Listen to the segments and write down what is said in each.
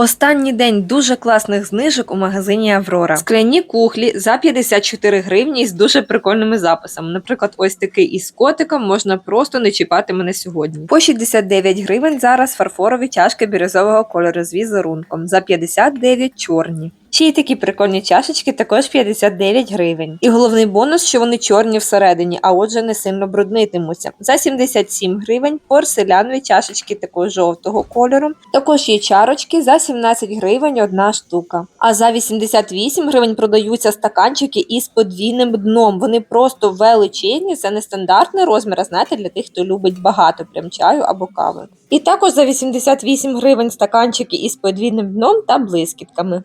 Останній день дуже класних знижок у магазині Аврора. Скляні кухлі за 54 гривні з дуже прикольними записами. Наприклад, ось такий із котиком можна просто не чіпати мене сьогодні. По 69 гривень зараз фарфорові чашки бірюзового кольору з візерунком, за 59 чорні. Ще й такі прикольні чашечки також 59 гривень. І головний бонус, що вони чорні всередині, а отже не сильно бруднитимуться. За 77 гривень порцелянові чашечки такого жовтого кольору. Також є чарочки за 17 гривень одна штука. А за 88 гривень продаються стаканчики із подвійним дном. Вони просто величезні, це не стандартний розмір, а знаєте, для тих, хто любить багато прям чаю або кави. І також за 88 гривень стаканчики із подвійним дном та блискітками.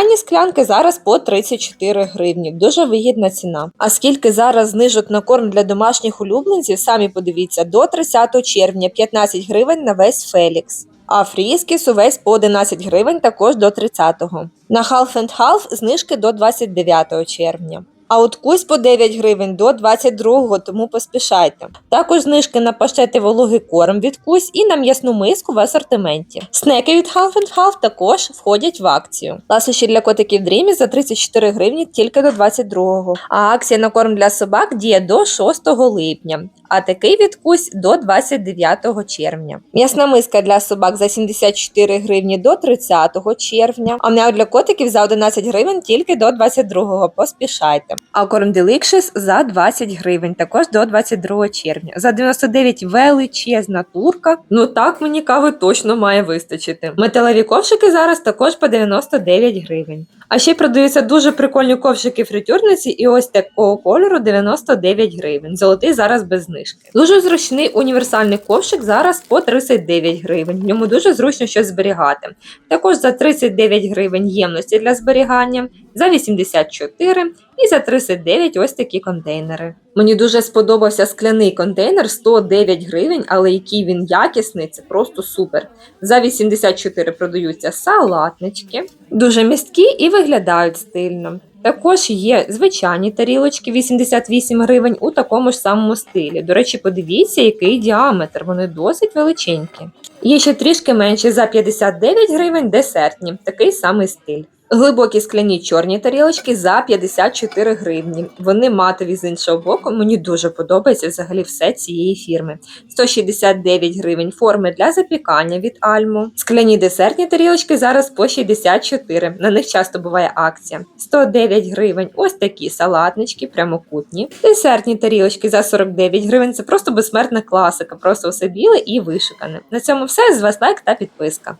Звичайні склянки зараз по 34 гривні. Дуже вигідна ціна. А скільки зараз знижок на корм для домашніх улюбленців, самі подивіться, до 30 червня 15 гривень на весь Фелікс. А фріскіс увесь по 11 гривень також до 30-го. На Half and Half знижки до 29 червня. А от кусь по 9 гривень до 22-го, тому поспішайте. Також знижки на паштети вологий корм від кусь і на м'ясну миску в асортименті. Снеки від Half and Half також входять в акцію. Ласощі для котиків Дрімі за 34 гривні тільки до 22-го. А акція на корм для собак діє до 6 липня. А такий від кусь до 29 червня. М'ясна миска для собак за 74 гривні до 30 червня. А для котиків за 11 гривень тільки до 22-го. Поспішайте. А корм Delicious за 20 гривень, також до 22 червня. За 99 величезна турка. Ну так мені кави точно має вистачити. Металеві ковшики зараз також по 99 гривень. А ще продаються дуже прикольні ковшики фритюрниці і ось такого кольору 99 гривень. Золотий зараз без знижки. Дуже зручний універсальний ковшик зараз по 39 гривень. В ньому дуже зручно щось зберігати. Також за 39 гривень ємності для зберігання, за 84 і за 39 ось такі контейнери. Мені дуже сподобався скляний контейнер 109 гривень, але який він якісний, це просто супер. За 84 продаються салатнички, дуже місткі і виглядають стильно. Також є звичайні тарілочки 88 гривень у такому ж самому стилі. До речі, подивіться, який діаметр, вони досить величенькі. Є ще трішки менші за 59 гривень десертні, такий самий стиль. Глибокі скляні чорні тарілочки за 54 гривні. Вони матові з іншого боку. Мені дуже подобається взагалі все цієї фірми. 169 гривень форми для запікання від Альмо. Скляні десертні тарілочки зараз по 64. На них часто буває акція. 109 гривень. Ось такі салатнички, прямокутні. Десертні тарілочки за 49 гривень. Це просто безсмертна класика. Просто все біле і вишукане. На цьому все. З вас лайк та підписка.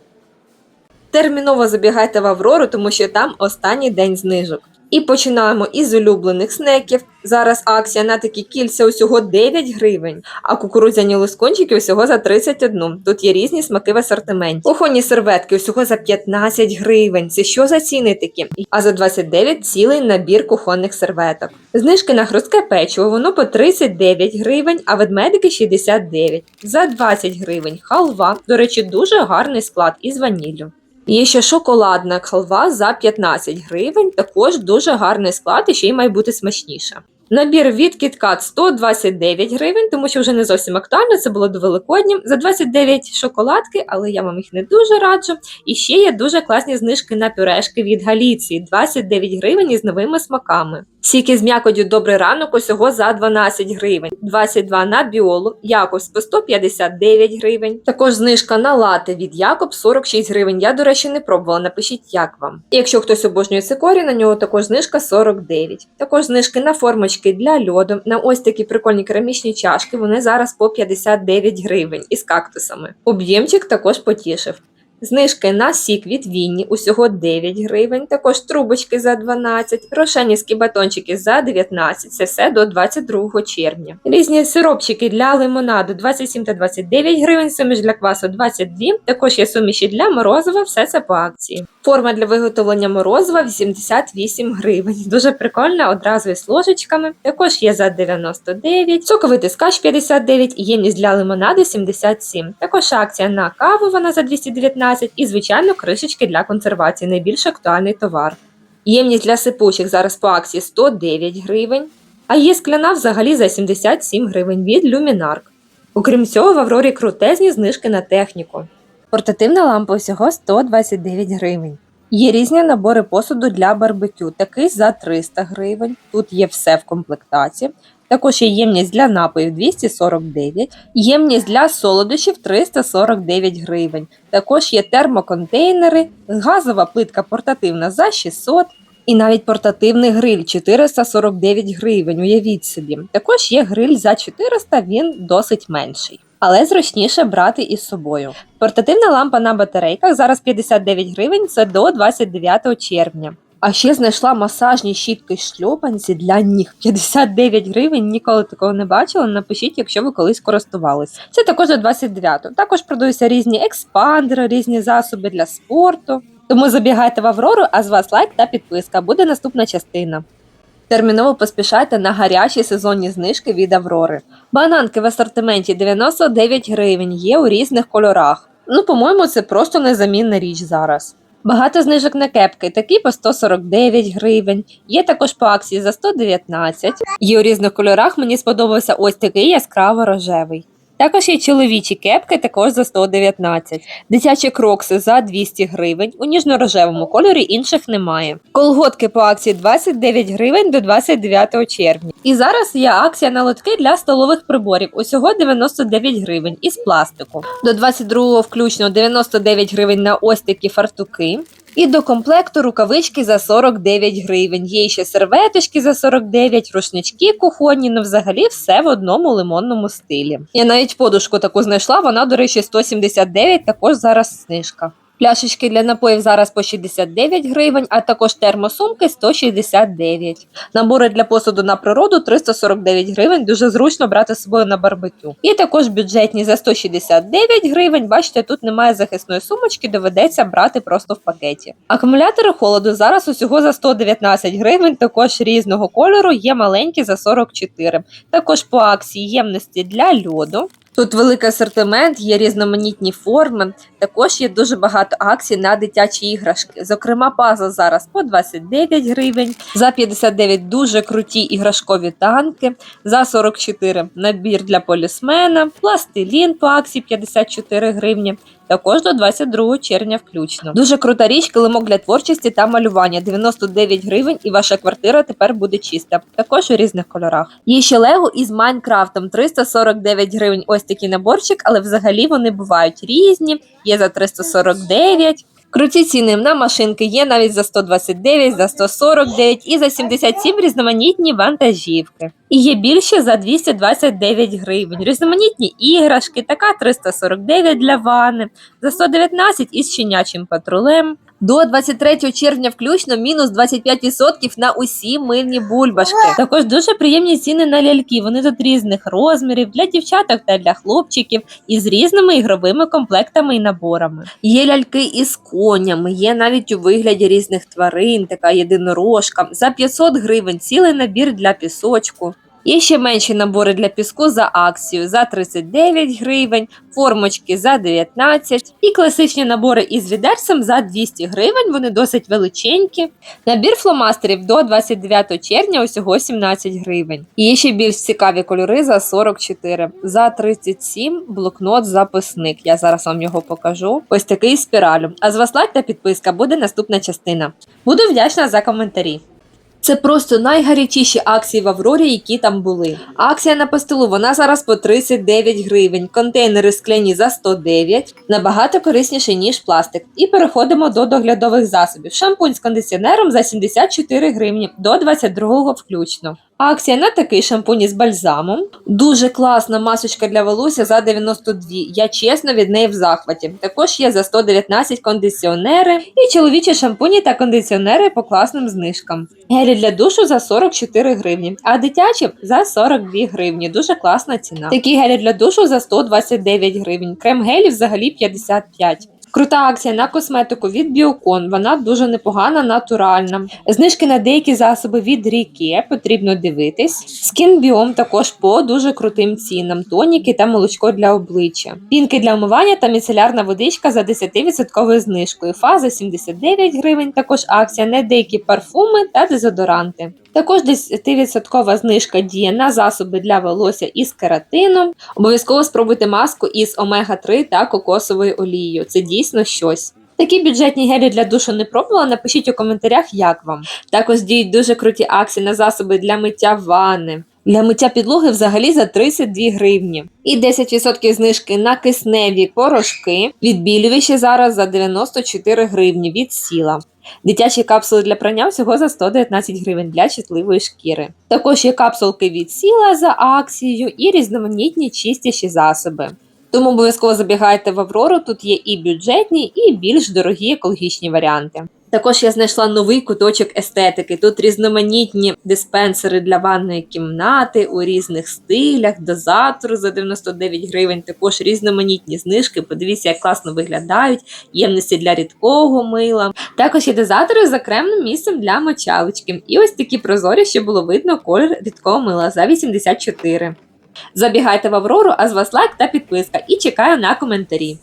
Терміново забігайте в Аврору, тому що там останній день знижок. І починаємо із улюблених снеків. Зараз акція на такі кільця усього 9 гривень, а кукурудзяні лускончики усього за 31. Тут є різні смаки в асортименті. Кухонні серветки усього за 15 гривень. Це що за ціни такі? А за 29 цілий набір кухонних серветок. Знижки на хрустке печиво, воно по 39 гривень, а ведмедики 69. За 20 гривень халва. До речі, дуже гарний склад із ваніллю. Є ще шоколадна халва за 15 гривень, також дуже гарний склад і ще й має бути смачніша. Набір від KitKat 129 гривень, тому що вже не зовсім актуально, це було до Великодня. За 29 шоколадки, але я вам їх не дуже раджу. І ще є дуже класні знижки на пюрешки від Галіції 29 гривень із новими смаками. Сіки з м'якодю добрий ранок усього за 12 гривень, 22 на біолу, Якобс по 159 гривень. Також знижка на лати від Якоб 46 гривень. Я, до речі, не пробувала. Напишіть, як вам. І якщо хтось обожнює цикорі, на нього також знижка 49. Також знижки на формочки для льоду, на ось такі прикольні керамічні чашки. Вони зараз по 59 гривень із кактусами. Об'ємчик також потішив. Знижки на сік від Вінні усього 9 гривень, також трубочки за 12, рошенівські батончики за 19, це все до 22 червня. Різні сиропчики для лимонаду 27 та 29 гривень, суміш для квасу 22, також є суміші для морозива, все це по акції. Форма для виготовлення морозива 88 гривень. Дуже прикольна, одразу із ложечками. Також є за 99, соковий тискач 59 і ємність для лимонаду 77. Також акція на каву, вона за 219 і, звичайно, кришечки для консервації, найбільш актуальний товар. Ємність для сипучих зараз по акції 109 гривень, а є скляна взагалі за 77 гривень від Luminark. Окрім цього, в Аврорі крутезні знижки на техніку. Портативна лампа усього 129 гривень. Є різні набори посуду для барбекю, такий за 300 гривень. Тут є все в комплектації. Також є ємність для напоїв 249, ємність для солодощів 349 гривень. Також є термоконтейнери, газова плитка портативна за 600 і навіть портативний гриль 449 гривень. Уявіть собі. Також є гриль за 400, він досить менший. Але зручніше брати із собою. Портативна лампа на батарейках зараз 59 гривень, це до 29 червня. А ще знайшла масажні щітки шльопанці для ніг 59 гривень. Ніколи такого не бачила. Напишіть, якщо ви колись користувались. Це також до 29-го. Також продаються різні експандери, різні засоби для спорту. Тому забігайте в Аврору, а з вас лайк та підписка. Буде наступна частина. Терміново поспішайте на гарячі сезонні знижки від Аврори. Бананки в асортименті 99 гривень є у різних кольорах. Ну, по-моєму, це просто незамінна річ зараз. Багато знижок на кепки, такі по 149 гривень. Є також по акції за 119. Є у різних кольорах. Мені сподобався ось такий яскраво рожевий. Також є чоловічі кепки, також за 119. Дитячі крокси за 200 гривень. У ніжно-рожевому кольорі інших немає. Колготки по акції 29 гривень до 29 червня. І зараз є акція на лотки для столових приборів. Усього 99 гривень із пластику. До 22 включно 99 гривень на ось такі фартуки. І до комплекту рукавички за 49 гривень. Є ще серветочки за 49, рушнички кухонні, ну взагалі все в одному лимонному стилі. Я навіть подушку таку знайшла, вона, до речі, 179, також зараз знижка. Пляшечки для напоїв зараз по 69 гривень, а також термосумки 169. Набори для посуду на природу 349 гривень. Дуже зручно брати з собою на барбекю. І також бюджетні за 169 гривень. Бачите, тут немає захисної сумочки, доведеться брати просто в пакеті. Акумулятори холоду зараз усього за 119 гривень, також різного кольору, є маленькі за 44. Також по акції ємності для льоду. Тут великий асортимент, є різноманітні форми. Також є дуже багато акцій на дитячі іграшки. Зокрема, пазл зараз по 29 гривень, за 59 дуже круті іграшкові танки, за 44 набір для полісмена, пластилін по акції 54 гривні. Також до 22 червня включно. Дуже крута річ, килимок для творчості та малювання 99 гривень, і ваша квартира тепер буде чиста. Також у різних кольорах. Є ще Лего із Майнкрафтом 349 гривень. Ось такий наборчик, але взагалі вони бувають різні. Є за 349. Круті ціни на машинки є навіть за 129, за 149 і за 77 різноманітні вантажівки. І є більше за 229 гривень. Різноманітні іграшки, така 349 для вани, за 119 із щенячим патрулем. До 23 червня включно мінус 25% на усі мильні бульбашки. Також дуже приємні ціни на ляльки. Вони тут різних розмірів для дівчаток та для хлопчиків із різними ігровими комплектами і наборами. Є ляльки із конями, є навіть у вигляді різних тварин, така єдинорожка. За 500 гривень цілий набір для пісочку. Є ще менші набори для піску за акцію за 39 гривень, формочки за 19 і класичні набори із відерцем за 200 гривень. Вони досить величенькі. Набір фломастерів до 29 червня усього 17 гривень. І ще більш цікаві кольори за 44. За 37 блокнот записник. Я зараз вам його покажу. Ось такий спіралю. А з вас лайк та підписка буде наступна частина. Буду вдячна за коментарі. Це просто найгарячіші акції в Аврорі, які там були. Акція на пастилу, вона зараз по 39 гривень. Контейнери скляні за 109, набагато корисніше, ніж пластик. І переходимо до доглядових засобів. Шампунь з кондиціонером за 74 гривні до 22 включно. Акція на такий шампунь із бальзамом. Дуже класна масочка для волосся за 92. Я чесно від неї в захваті. Також є за 119 кондиціонери і чоловічі шампуні та кондиціонери по класним знижкам. Гелі для душу за 44 гривні, а дитячі за 42 гривні. Дуже класна ціна. Такі гелі для душу за 129 гривень. Крем гелі взагалі 55. Крута акція на косметику від Біокон. Вона дуже непогана, натуральна. Знижки на деякі засоби від Ріке потрібно дивитись. Скін Біом також по дуже крутим цінам. Тоніки та молочко для обличчя. Пінки для умивання та міцелярна водичка за 10% знижкою. Фаза 79 гривень. Також акція на деякі парфуми та дезодоранти. Також 10% знижка діє на засоби для волосся із кератином. Обов'язково спробуйте маску із омега-3 та кокосовою олією. Це дійсно щось. Такі бюджетні гелі для душу не пробувала. Напишіть у коментарях, як вам. Також діють дуже круті акції на засоби для миття ванни. Для миття підлоги взагалі за 32 гривні. І 10% знижки на кисневі порошки. Відбілювачі зараз за 94 гривні від сіла. Дитячі капсули для прання всього за 119 гривень для чутливої шкіри. Також є капсулки від сіла за акцією і різноманітні чистіші засоби. Тому обов'язково забігайте в Аврору, тут є і бюджетні, і більш дорогі екологічні варіанти. Також я знайшла новий куточок естетики. Тут різноманітні диспенсери для ванної кімнати у різних стилях, дозатору за 99 гривень, також різноманітні знижки. Подивіться, як класно виглядають, ємності для рідкого мила. Також є дозатори з окремим місцем для мочалочки. І ось такі прозорі, щоб було видно колір рідкого мила за 84. Забігайте в Аврору, а з вас лайк та підписка і чекаю на коментарі.